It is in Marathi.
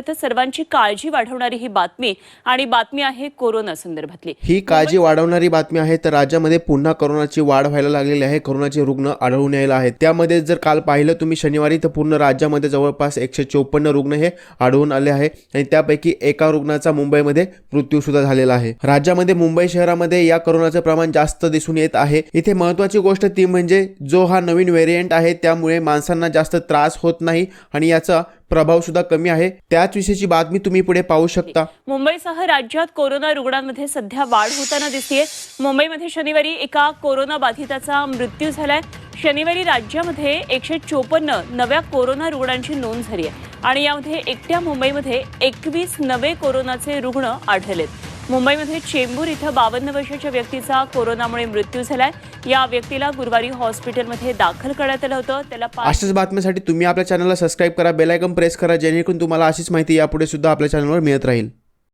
तर सर्वांची काळजी वाढवणारी ही बातमी आणि बातमी आहे कोरोना संदर्भातली. ही काळजी वाढवणारी बातमी आहे तर राज्यामध्ये पुन्हा कोरोनाची वाढ व्हायला लागलेली आहे कोरोनाचे रुग्ण आढळून यायला आहेत. त्यामध्ये जर काल पाहिलं तुम्ही शनिवारी तर पूर्ण राज्यामध्ये जवळपास एकशे चोपन्न रुग्ण हे आढळून आले आहे आणि त्यापैकी एका रुग्णाचा मुंबईमध्ये मृत्यू सुद्धा झालेला आहे. राज्यामध्ये मुंबई शहरामध्ये या कोरोनाचं प्रमाण जास्त दिसून येत आहे. इथे महत्वाची गोष्ट ती म्हणजे जो हा नवीन व्हेरियंट आहे त्यामुळे माणसांना जास्त त्रास होत नाही आणि याचा प्रभाव सुद्धा कमी आहे. त्या त्याच विषयीची बातमी तुम्ही पुढे पाहू शकता. मुंबईसह राज्यात कोरोना रुग्णांमध्ये सध्या वाढ होताना दिसतीये. मुंबईमध्ये शनिवारी एका कोरोना बाधिताचा मृत्यू झालाय. शनिवारी राज्यामध्ये एकशे चोपन्न नव्या कोरोना रुग्णांची नोंद झाली आहे आणि यामध्ये एकट्या मुंबईमध्ये एकवीस नवे कोरोनाचे रुग्ण आढळलेत. मुंबईमध्ये चेंबूर इथं बावन्न वर्षाच्या व्यक्तीचा कोरोनामुळे मृत्यू झालाय. या व्यक्तीला गुरुवारी हॉस्पिटलमध्ये दाखल करण्यात आलं होतं. त्याला अशाच बातम्यांसाठी तुम्ही आपल्या चॅनलला सबस्क्राईब करा बेलायकन प्रेस करा जेणेकरून तुम्हाला अशीच माहिती यापुढे सुद्धा आपल्या चॅनलवर मिळत राहील.